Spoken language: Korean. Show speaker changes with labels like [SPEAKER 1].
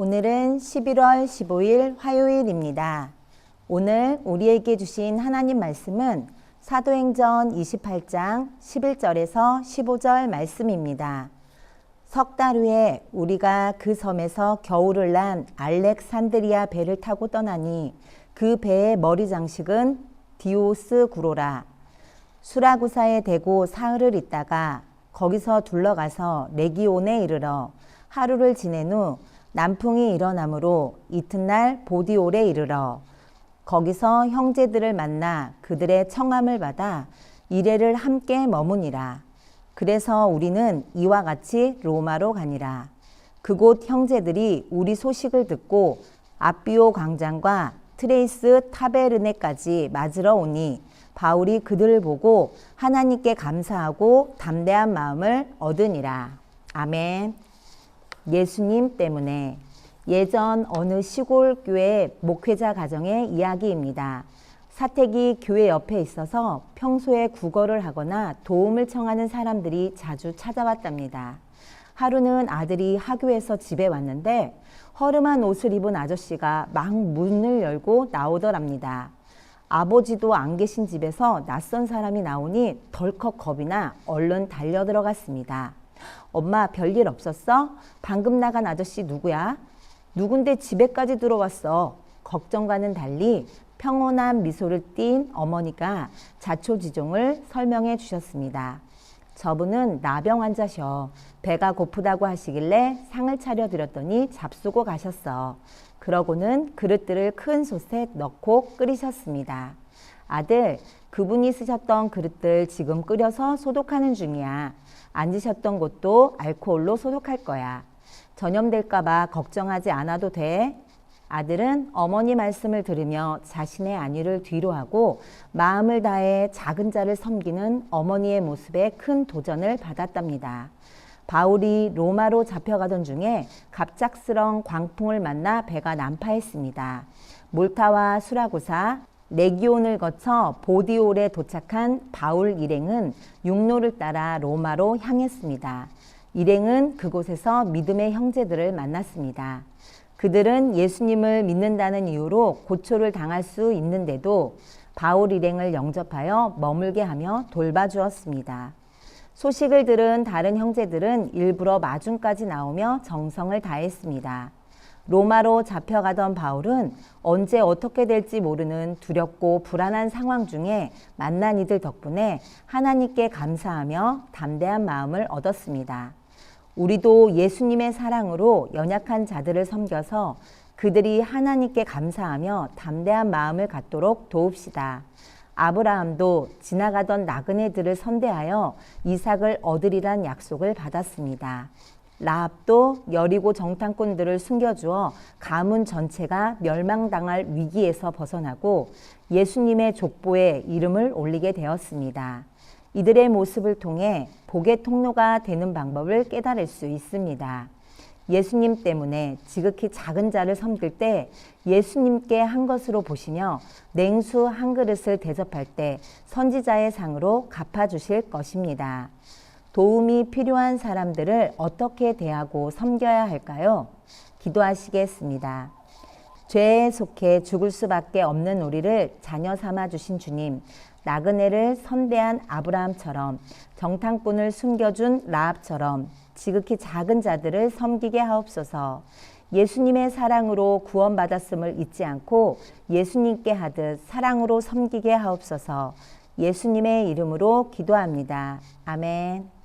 [SPEAKER 1] 오늘은 11월 15일 화요일입니다. 오늘 우리에게 주신 하나님 말씀은 사도행전 28장 11절에서 15절 말씀입니다. 석 달 후에 우리가 그 섬에서 겨울을 난 알렉산드리아 배를 타고 떠나니 그 배의 머리 장식은 디오스 구로라. 수라구사에 대고 사흘을 있다가 거기서 둘러가서 레기온에 이르러 하루를 지낸 후 남풍이 일어나므로 이튿날 보디올에 이르러 거기서 형제들을 만나 그들의 청함을 받아 이래를 함께 머무니라. 그래서 우리는 이와 같이 로마로 가니라. 그곳 형제들이 우리 소식을 듣고 아비오 광장과 트레이스 타베르네까지 맞으러 오니 바울이 그들을 보고 하나님께 감사하고 담대한 마음을 얻으니라. 아멘. 예수님 때문에 예전 어느 시골 교회 목회자 가정의 이야기입니다. 사택이 교회 옆에 있어서 평소에 구걸을 하거나 도움을 청하는 사람들이 자주 찾아왔답니다. 하루는 아들이 학교에서 집에 왔는데 허름한 옷을 입은 아저씨가 막 문을 열고 나오더랍니다. 아버지도 안 계신 집에서 낯선 사람이 나오니 덜컥 겁이 나 얼른 달려 들어갔습니다. 엄마 별일 없었어? 방금 나간 아저씨 누구야? 누군데 집에까지 들어왔어? 걱정과는 달리 평온한 미소를 띤 어머니가 자초지종을 설명해 주셨습니다. 저분은 나병 환자셔. 배가 고프다고 하시길래 상을 차려드렸더니 잡수고 가셨어. 그러고는 그릇들을 큰 솥에 넣고 끓이셨습니다. 아들, 그분이 쓰셨던 그릇들 지금 끓여서 소독하는 중이야. 앉으셨던 곳도 알코올로 소독할 거야. 전염될까봐 걱정하지 않아도 돼. 아들은 어머니 말씀을 들으며 자신의 안위를 뒤로 하고 마음을 다해 작은 자를 섬기는 어머니의 모습에 큰 도전을 받았답니다. 바울이 로마로 잡혀가던 중에 갑작스런 광풍을 만나 배가 난파했습니다. 몰타와 수라구사, 레기온을 거쳐 보디올에 도착한 바울 일행은 육로를 따라 로마로 향했습니다. 일행은 그곳에서 믿음의 형제들을 만났습니다. 그들은 예수님을 믿는다는 이유로 고초를 당할 수 있는데도 바울 일행을 영접하여 머물게 하며 돌봐주었습니다. 소식을 들은 다른 형제들은 일부러 마중까지 나오며 정성을 다했습니다. 로마로 잡혀가던 바울은 언제 어떻게 될지 모르는 두렵고 불안한 상황 중에 만난 이들 덕분에 하나님께 감사하며 담대한 마음을 얻었습니다. 우리도 예수님의 사랑으로 연약한 자들을 섬겨서 그들이 하나님께 감사하며 담대한 마음을 갖도록 도웁시다. 아브라함도 지나가던 나그네들을 선대하여 이삭을 얻으리란 약속을 받았습니다. 라합도 여리고 정탐꾼들을 숨겨주어 가문 전체가 멸망당할 위기에서 벗어나고 예수님의 족보에 이름을 올리게 되었습니다. 이들의 모습을 통해 복의 통로가 되는 방법을 깨달을 수 있습니다. 예수님 때문에 지극히 작은 자를 섬길 때 예수님께 한 것으로 보시며 냉수 한 그릇을 대접할 때 선지자의 상으로 갚아주실 것입니다. 도움이 필요한 사람들을 어떻게 대하고 섬겨야 할까요? 기도하시겠습니다. 죄에 속해 죽을 수밖에 없는 우리를 자녀 삼아 주신 주님, 나그네를 선대한 아브라함처럼 정탐꾼을 숨겨준 라합처럼 지극히 작은 자들을 섬기게 하옵소서. 예수님의 사랑으로 구원받았음을 잊지 않고 예수님께 하듯 사랑으로 섬기게 하옵소서. 예수님의 이름으로 기도합니다. 아멘.